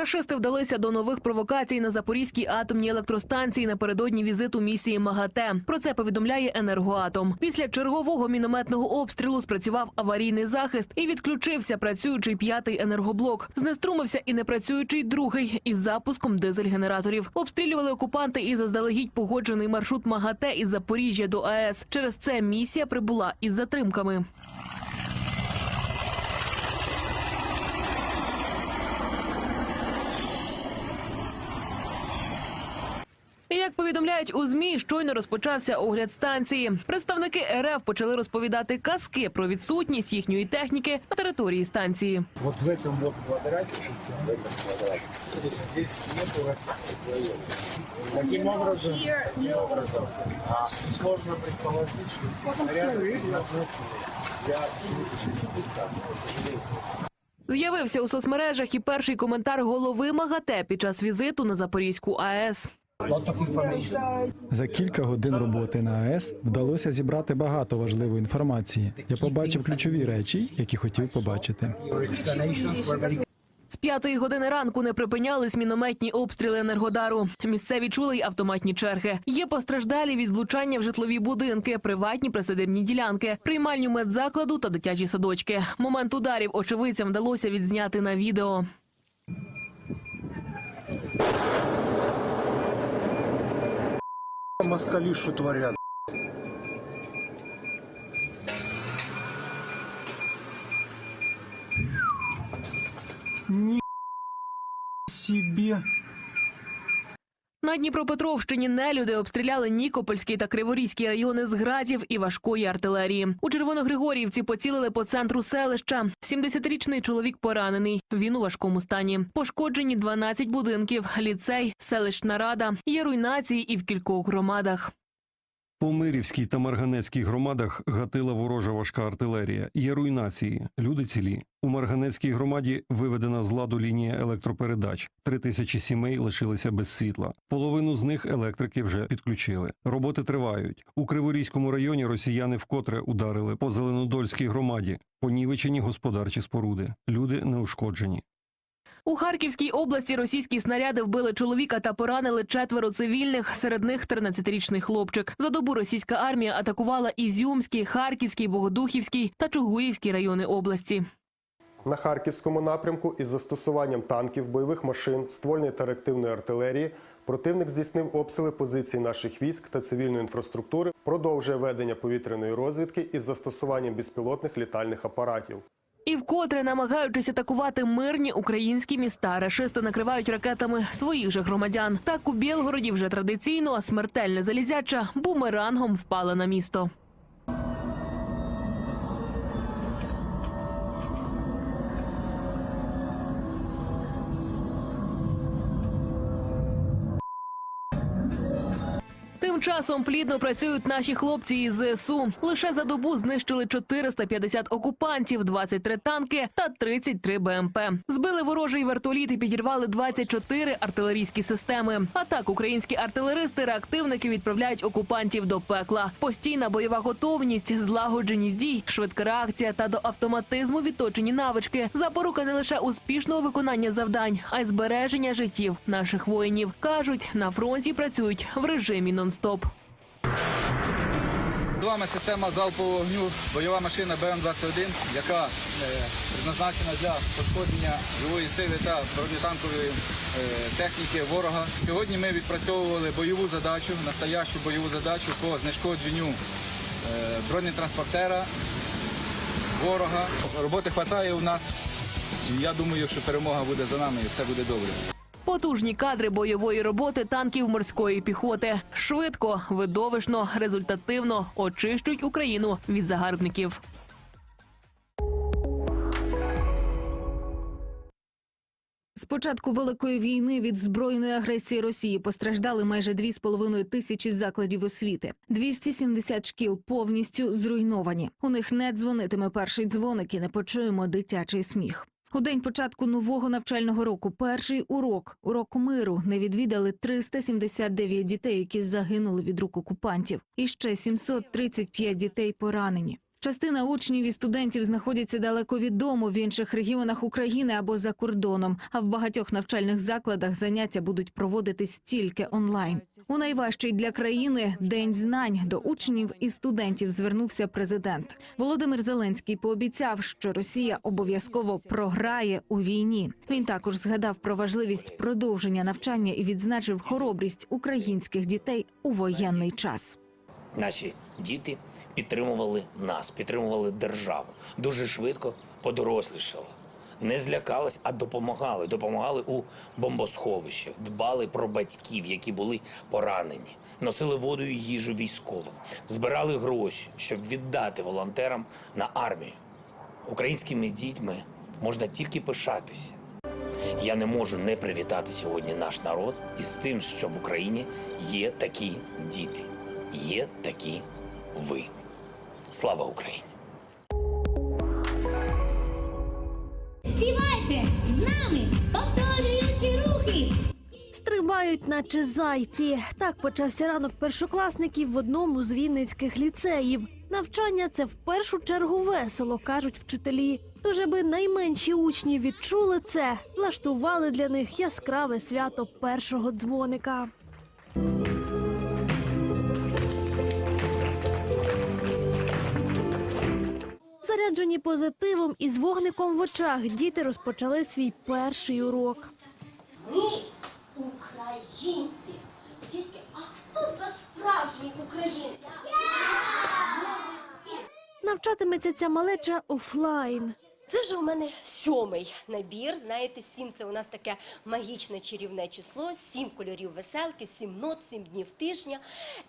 Рашисти вдалися до нових провокацій на Запорізькій атомній електростанції напередодні візиту місії МАГАТЕ. Про це повідомляє енергоатом. Після чергового мінометного обстрілу спрацював аварійний захист і відключився працюючий п'ятий енергоблок. Знеструмився і непрацюючий другий із запуском дизель-генераторів. Обстрілювали окупанти і заздалегідь погоджений маршрут МАГАТЕ із Запоріжжя до АЕС. Через це місія прибула із затримками. Як повідомляють у змі, щойно розпочався огляд станції. Представники РФ почали розповідати казки про відсутність їхньої техніки на території станції. Вот в этом вот квадрате, в этом квадрате, здесь нету расстояния. Таким образом, таким образом, а, сложно предположить, что снаряды предназначены для силовых станций. З'явився у соцмережах і перший коментар голови МАГАТЕ під час візиту на Запорізьку АЕС. За кілька годин роботи на АЕС вдалося зібрати багато важливої інформації. Я побачив ключові речі, які хотів побачити. З п'ятої години ранку не припинялись мінометні обстріли енергодару. Місцеві чули й автоматні черги. Є постраждалі від влучання в житлові будинки, приватні присадибні ділянки, приймальню медзакладу та дитячі садочки. Момент ударів очевидцям вдалося відзняти на відео. Москали что творят. Ни себе. На Дніпропетровщині нелюди обстріляли Нікопольський та Криворізький райони з градів і важкої артилерії. У Червоногригорівці поцілили по центру селища. 70-річний чоловік поранений. Він у важкому стані. Пошкоджені 12 будинків, ліцей, селищна рада. Є руйнації і в кількох громадах. По Мирівській та Марганецькій громадах гатила ворожа важка артилерія. Є руйнації, люди цілі. У Марганецькій громаді виведена з ладу лінія електропередач. Три тисячі сімей лишилися без світла. Половину з них електрики вже підключили. Роботи тривають. У Криворізькому районі росіяни вкотре ударили по Зеленодольській громаді. Понівечені господарчі споруди. Люди неушкоджені. У Харківській області російські снаряди вбили чоловіка та поранили четверо цивільних, серед них 13-річний хлопчик. За добу російська армія атакувала Ізюмський, Харківський, Богодухівський та Чугуївський райони області. На Харківському напрямку із застосуванням танків, бойових машин, ствольної та реактивної артилерії противник здійснив обстріли позицій наших військ та цивільної інфраструктури, продовжує ведення повітряної розвідки із застосуванням безпілотних літальних апаратів. І вкотре, намагаючись атакувати мирні українські міста, рашисти накривають ракетами своїх же громадян. Так у Білгороді вже традиційно смертельне залізяча бумерангом впала на місто. Тим часом плідно працюють наші хлопці із ЗСУ. Лише за добу знищили 450 окупантів, 23 танки та 33 БМП. Збили ворожий вертоліт і підірвали 24 артилерійські системи. А так українські артилеристи реактивники відправляють окупантів до пекла. Постійна бойова готовність, злагодженість дій, швидка реакція та до автоматизму відточені навички. Запорука не лише успішного виконання завдань, а й збереження життів наших воїнів. кажуть, на фронті працюють в режимі нон-стоп. З вами система залпового вогню, бойова машина БМ-21, яка е, призначена для пошкодження живої сили та бронетанкової е, техніки ворога. Сьогодні ми відпрацьовували бойову задачу, настоящу бойову задачу по знешкодженню е, бронетранспортера ворога. Роботи вистачає у нас. Я думаю, що перемога буде за нами і все буде добре. Потужні кадри бойової роботи танків морської піхоти. Швидко, видовищно, результативно очищують Україну від загарбників. З початку великої війни від збройної агресії Росії постраждали майже 2,5 тисячі закладів освіти. 270 шкіл повністю зруйновані. У них не дзвонитиме перший дзвоник і не почуємо дитячий сміх. У день початку нового навчального року перший урок урок миру не відвідали 379 дітей, які загинули від рук окупантів, і ще 735 дітей поранені. Частина учнів і студентів знаходяться далеко від дому в інших регіонах України або за кордоном. А в багатьох навчальних закладах заняття будуть проводитись тільки онлайн. У найважчий для країни день знань до учнів і студентів звернувся президент. Володимир Зеленський пообіцяв, що Росія обов'язково програє у війні. Він також згадав про важливість продовження навчання і відзначив хоробрість українських дітей у воєнний час. Наші діти підтримували нас, підтримували державу. Дуже швидко подорослішали. Не злякались, а допомагали. Допомагали у бомбосховищах, дбали про батьків, які були поранені, носили воду і їжу військовим, збирали гроші, щоб віддати волонтерам на армію. Українськими дітьми можна тільки пишатися. Я не можу не привітати сьогодні наш народ із тим, що в Україні є такі діти, є такі ви. Слава Україні! Співайте з нами, повторюючи рухи. Стрибають, наче зайці. Так почався ранок першокласників в одному з вінницьких ліцеїв. Навчання це в першу чергу весело, кажуть вчителі. Тож, аби найменші учні відчули це, влаштували для них яскраве свято першого дзвоника. Заряджені позитивом і з вогником в очах діти розпочали свій перший урок. Ми українці. Дітки, а хто з вас справжній українець? Навчатиметься ця малеча офлайн. Це вже у мене сьомий набір. Знаєте, сім це у нас таке магічне чарівне число, сім кольорів веселки, сім нот, сім днів тижня.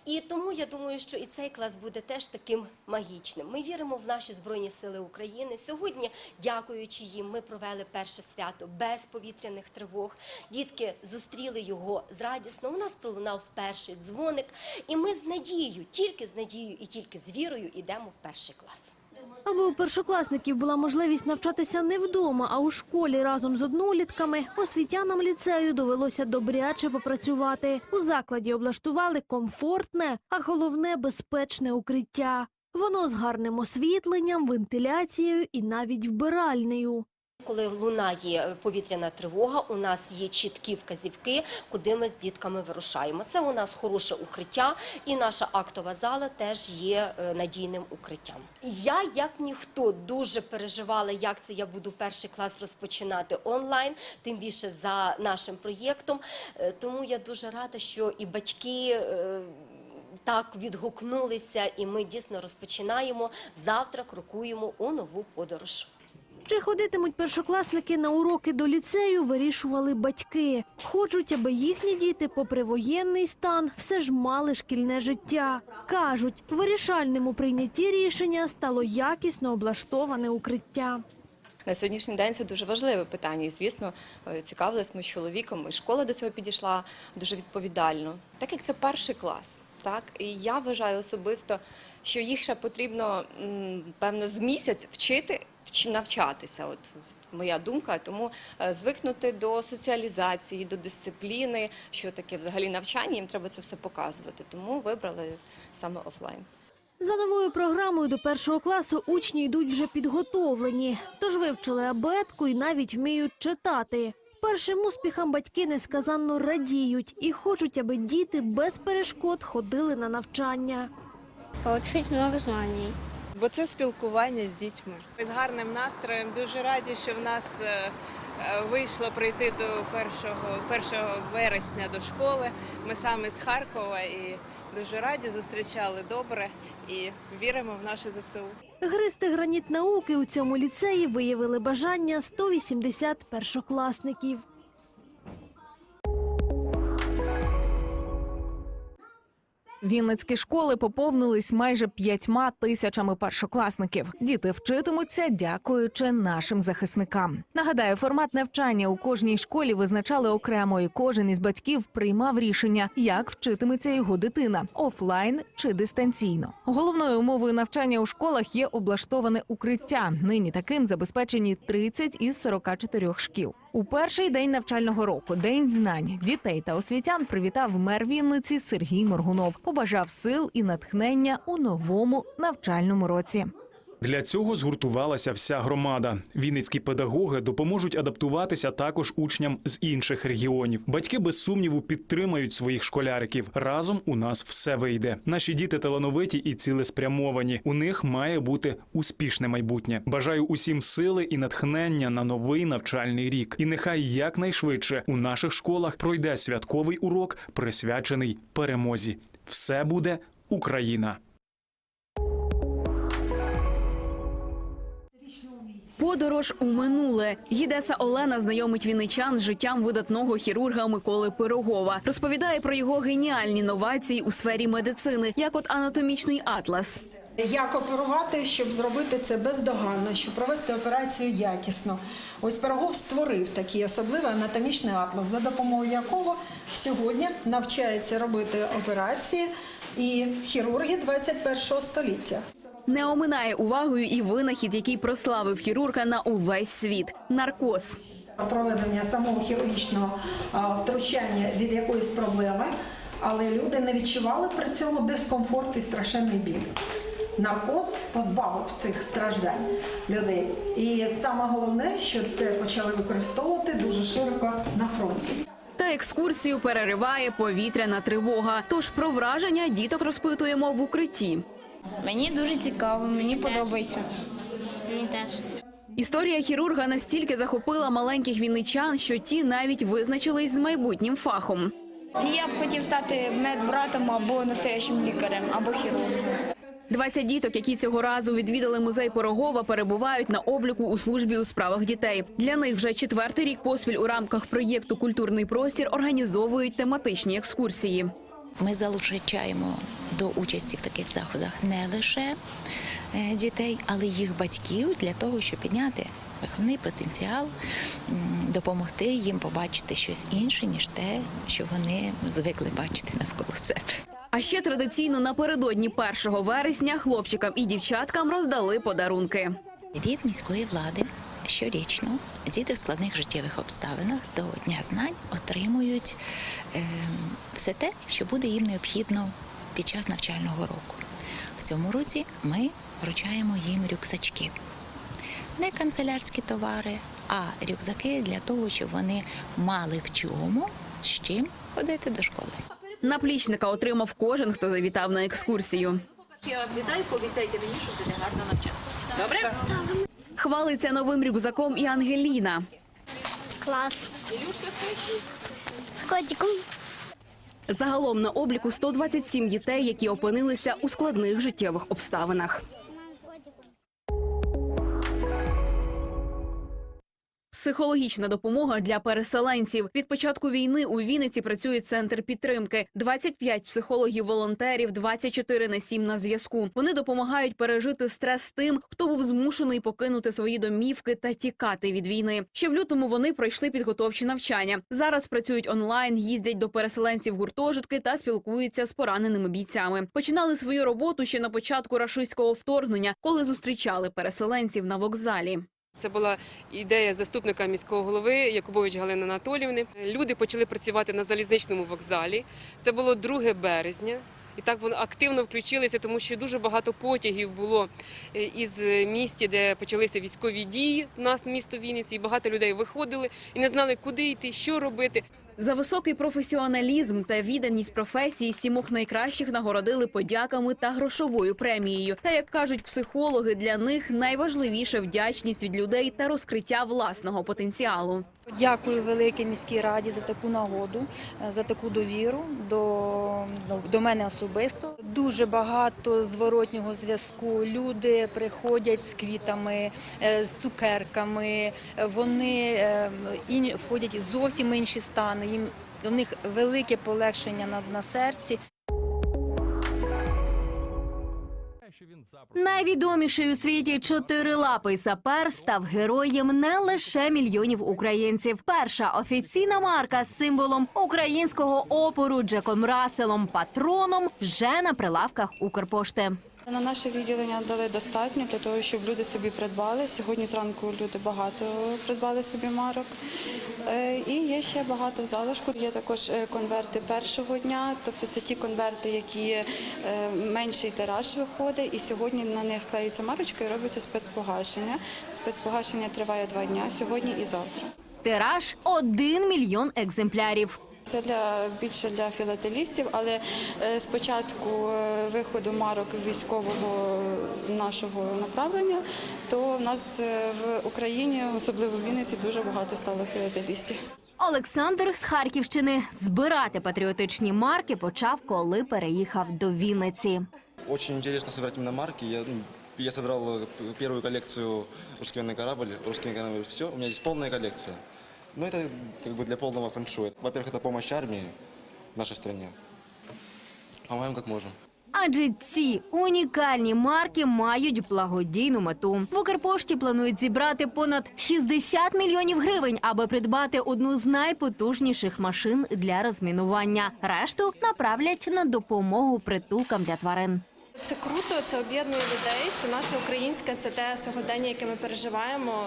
І тому я думаю, що і цей клас буде теж таким магічним. Ми віримо в наші збройні сили України. Сьогодні, дякуючи їм, ми провели перше свято без повітряних тривог. Дітки зустріли його з радісно. У нас пролунав перший дзвоник, і ми з надією, тільки з надією і тільки з вірою йдемо в перший клас. Аби у першокласників була можливість навчатися не вдома, а у школі разом з однолітками, освітянам ліцею довелося добряче попрацювати. У закладі облаштували комфортне, а головне безпечне укриття. Воно з гарним освітленням, вентиляцією і навіть вбиральнею. Коли лунає повітряна тривога, у нас є чіткі вказівки, куди ми з дітками вирушаємо. Це у нас хороше укриття, і наша актова зала теж є е, надійним укриттям. Я, як ніхто, дуже переживала, як це я буду перший клас розпочинати онлайн, тим більше за нашим проєктом. Е, Тому я дуже рада, що і батьки. е, Так відгукнулися, і ми дійсно розпочинаємо завтра. Крокуємо у нову подорож. Чи ходитимуть першокласники на уроки до ліцею, вирішували батьки. Хочуть, аби їхні діти, попри воєнний стан, все ж мали шкільне життя. Кажуть, вирішальним у прийнятті рішення стало якісно облаштоване укриття. На сьогоднішній день це дуже важливе питання. І, звісно, е, цікавились ми з чоловіком, і школа до цього підійшла дуже відповідально. Так як це перший клас, так і я вважаю особисто, що їх ще потрібно певно з місяць вчити. Вч- Навчатися, от моя думка, тому е, звикнути до соціалізації, до дисципліни, що таке взагалі навчання, їм треба це все показувати. Тому вибрали саме офлайн. За новою програмою до першого класу учні йдуть вже підготовлені, тож вивчили абетку і навіть вміють читати. Першим успіхам батьки несказанно радіють і хочуть, аби діти без перешкод ходили на навчання. Получить много знаний. Бо це спілкування з дітьми. З гарним настроєм дуже раді, що в нас е, е, вийшло прийти до 1, 1 вересня до школи. Ми саме з Харкова і дуже раді зустрічали добре і віримо в наше ЗСУ. Гристи граніт науки у цьому ліцеї виявили бажання 180 першокласників. Вінницькі школи поповнились майже п'ятьма тисячами першокласників. Діти вчитимуться, дякуючи нашим захисникам. Нагадаю, формат навчання у кожній школі визначали окремо, і кожен із батьків приймав рішення, як вчитиметься його дитина офлайн чи дистанційно. Головною умовою навчання у школах є облаштоване укриття. Нині таким забезпечені 30 із 44 шкіл. У перший день навчального року, день знань, дітей та освітян привітав мер Вінниці Сергій Моргунов. Побажав сил і натхнення у новому навчальному році. Для цього згуртувалася вся громада. Вінницькі педагоги допоможуть адаптуватися також учням з інших регіонів. Батьки без сумніву підтримають своїх школяриків. Разом у нас все вийде. Наші діти талановиті і цілеспрямовані. У них має бути успішне майбутнє. Бажаю усім сили і натхнення на новий навчальний рік. І нехай якнайшвидше у наших школах пройде святковий урок, присвячений перемозі. Все буде Україна. Подорож у минуле. Гідеса Олена знайомить вінничан з життям видатного хірурга Миколи Пирогова. Розповідає про його геніальні новації у сфері медицини, як от анатомічний атлас. Як оперувати, щоб зробити це бездоганно, щоб провести операцію якісно. Ось Пирогов створив такий особливий анатомічний атлас, за допомогою якого сьогодні навчаються робити операції і хірурги 21 століття. Не оминає увагою і винахід, який прославив хірурга на увесь світ наркоз. Проведення самого хірургічного втручання від якоїсь проблеми, але люди не відчували при цьому дискомфорт і страшенний біль. Наркоз позбавив цих страждань людей. І саме головне, що це почали використовувати дуже широко на фронті. Та екскурсію перериває повітряна тривога. Тож про враження діток розпитуємо в укритті. Мені дуже цікаво, мені подобається. Мені теж. Історія хірурга настільки захопила маленьких вінничан, що ті навіть визначились з майбутнім фахом. Я б хотів стати медбратом або настоящим лікарем, або хірургом. 20 діток, які цього разу відвідали музей Порогова, перебувають на обліку у службі у справах дітей. Для них вже четвертий рік поспіль у рамках проєкту Культурний простір організовують тематичні екскурсії. Ми залучаємо до участі в таких заходах не лише е, дітей, але й їх батьків для того, щоб підняти виховний потенціал, допомогти їм побачити щось інше, ніж те, що вони звикли бачити навколо себе. А ще традиційно напередодні 1 вересня хлопчикам і дівчаткам роздали подарунки. Від міської влади щорічно діти в складних життєвих обставинах до Дня знань отримують е, все те, що буде їм необхідно під час навчального року. В цьому році ми вручаємо їм рюкзачки. Не канцелярські товари, а рюкзаки для того, щоб вони мали в чому з чим ходити до школи. Наплічника отримав кожен, хто завітав на екскурсію. Я вас вітаю, пообіцяйте мені, що буде гарно навчатися. Добре? Хвалиться новим рюкзаком і Ангеліна. Клас. З котиком. Загалом на обліку 127 дітей, які опинилися у складних життєвих обставинах. Психологічна допомога для переселенців від початку війни у Вінниці працює центр підтримки. 25 психологів-волонтерів, 24 на 7 на зв'язку. Вони допомагають пережити стрес тим, хто був змушений покинути свої домівки та тікати від війни. Ще в лютому вони пройшли підготовчі навчання. Зараз працюють онлайн, їздять до переселенців гуртожитки та спілкуються з пораненими бійцями. Починали свою роботу ще на початку рашистського вторгнення, коли зустрічали переселенців на вокзалі. Це була ідея заступника міського голови Якубович Галини Анатолівни. Люди почали працювати на залізничному вокзалі. Це було 2 березня. І так вони активно включилися, тому що дуже багато потягів було е, із місті, де почалися військові дії. У нас місто Вінниці, і багато людей виходили і не знали, куди йти, що робити. За високий професіоналізм та відданість професії сімох найкращих нагородили подяками та грошовою премією. Та як кажуть психологи, для них найважливіше вдячність від людей та розкриття власного потенціалу. Дякую великій міській раді за таку нагоду, е, за таку довіру до, ну, до мене особисто. Дуже багато зворотнього зв'язку. Люди приходять з квітами, е, з цукерками. Вони е, входять зовсім інші стани. Їм у них велике полегшення на, на серці. Найвідоміший у світі чотирилапий сапер став героєм не лише мільйонів українців. Перша офіційна марка з символом українського опору Джеком Раселом патроном вже на прилавках Укрпошти. На наше відділення дали достатньо для того, щоб люди собі придбали. Сьогодні зранку люди багато придбали собі марок. Е, І є ще багато в залишку. Є також е, конверти першого дня, тобто це ті конверти, які е, менший тираж виходить, і сьогодні на них клеїться марочка і робиться спецпогашення. Спецпогашення триває два дні, сьогодні і завтра. Тираж 1 мільйон екземплярів. Це для більше для філателістів, але е, з початку е, виходу марок військового нашого направлення, то в нас е, в Україні, особливо в Вінниці, дуже багато стало філателістів. Олександр з Харківщини збирати патріотичні марки почав, коли переїхав до Вінниці. Очень интересно собирать именно марки. Я, ну, я собрал э, п- первую коллекцию «Русский военный корабль», «Русский военный корабль», все, у меня есть полная коллекция. Но это как бы для полного фэншуя. Во-первых, это помощь армии в нашей стране. Помогаем как можем. Адже ці унікальні марки мають благодійну мету. В Укрпошті планують зібрати понад 60 мільйонів гривень, аби придбати одну з найпотужніших машин для розмінування. Решту направлять на допомогу притулкам для тварин. Це круто, це об'єднує людей. Це наше українське, це те сьогодення, яке ми переживаємо.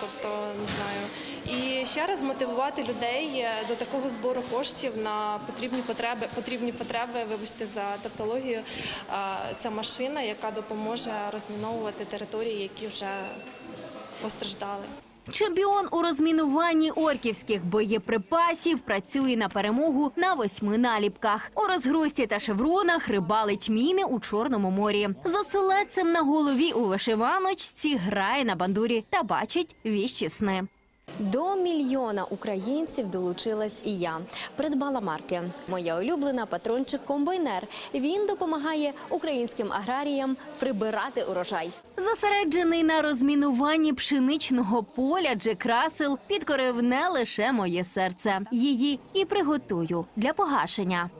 Тобто не знаю. І ще раз мотивувати людей е, до такого збору коштів на потрібні потреби. Потрібні потреби, вибачте за тавтологію. Це машина, яка допоможе розміновувати території, які вже постраждали. Чемпіон у розмінуванні орківських боєприпасів працює на перемогу на восьми наліпках. У розгрузці та шевронах рибалить міни у Чорному морі. З оселедцем на голові у вишиваночці грає на бандурі та бачить віщі сни. До мільйона українців долучилась і я. Придбала марки. Моя улюблена патрончик комбайнер. Він допомагає українським аграріям прибирати урожай. Зосереджений на розмінуванні пшеничного поля Джек Рассел підкорив не лише моє серце. Її і приготую для погашення.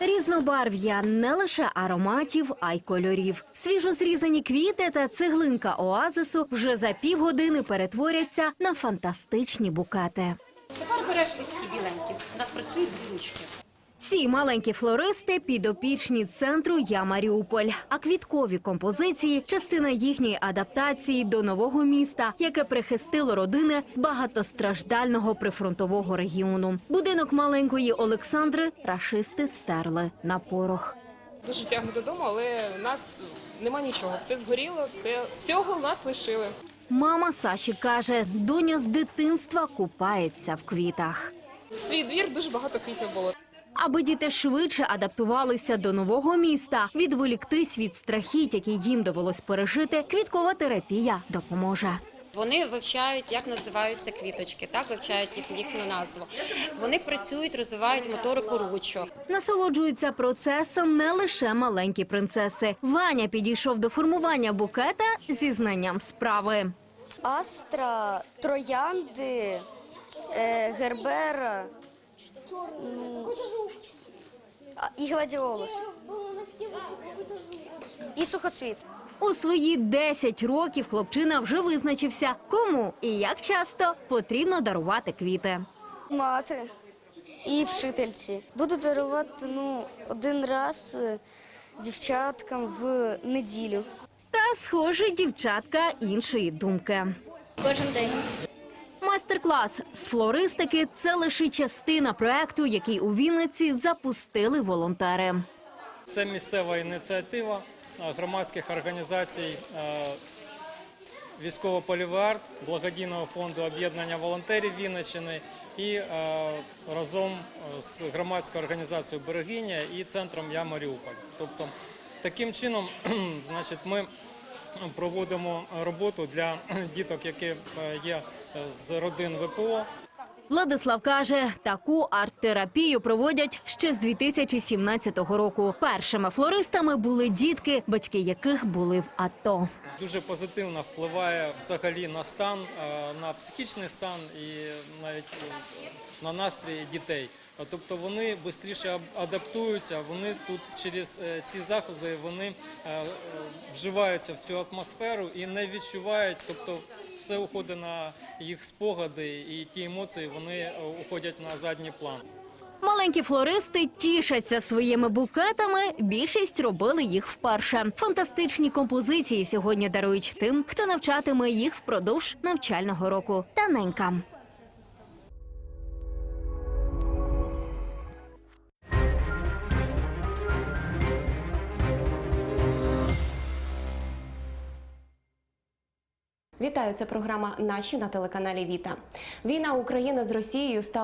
Різнобарв'я не лише ароматів, а й кольорів. Свіжо зрізані квіти та цеглинка оазису вже за півгодини перетворяться на фантастичні букети. Тепер береш ось ці біленькі. У нас працюють дві ручки. Ці маленькі флористи підопічні центру Я Маріуполь. А квіткові композиції частина їхньої адаптації до нового міста, яке прихистило родини з багатостраждального прифронтового регіону. Будинок маленької Олександри рашисти стерли на порох. Дуже тягне додому, але у нас нема нічого. Все згоріло, все з цього нас лишили. Мама Саші каже, доня з дитинства купається в квітах. Свій двір дуже багато квітів було. Аби діти швидше адаптувалися до нового міста, відволіктись від страхіть, які їм довелось пережити, квіткова терапія допоможе. Вони вивчають, як називаються квіточки, так вивчають їх їхню назву. Вони працюють, розвивають моторику ручок. Насолоджуються процесом не лише маленькі принцеси. Ваня підійшов до формування букета зі знанням справи. Астра, троянди, е, гербера м, а, і гладіолус. І сухоцвіт. У свої 10 років хлопчина вже визначився, кому і як часто потрібно дарувати квіти. Мати і вчительці. Буду дарувати ну, один раз е, дівчаткам в неділю. Та, схоже, дівчатка іншої думки. Кожен день. Майстер-клас з флористики це лише частина проекту, який у Вінниці запустили волонтери. Це місцева ініціатива е, громадських організацій е, військово-поліварт, благодійного фонду об'єднання волонтерів Вінниччини і е, разом з громадською організацією Берегиня і центром Я Маріуполь. Тобто таким чином, значить, ми проводимо роботу для діток, які е, є з родин ВПО. Владислав каже, таку арт-терапію проводять ще з 2017 року. Першими флористами були дітки, батьки яких були в АТО. Дуже позитивно впливає взагалі на стан, е, на психічний стан і навіть е, на настрій дітей. Тобто вони швидше адаптуються, вони тут через е, ці заходи вони е, е, вживаються в цю атмосферу і не відчувають, тобто все уходить на їх спогади і ті емоції вони уходять на задній план. Маленькі флористи тішаться своїми букетами. Більшість робили їх вперше. Фантастичні композиції сьогодні дарують тим, хто навчатиме їх впродовж навчального року. Таненька. Вітаю, це програма Наші на телеканалі Віта. Війна України з Росією стала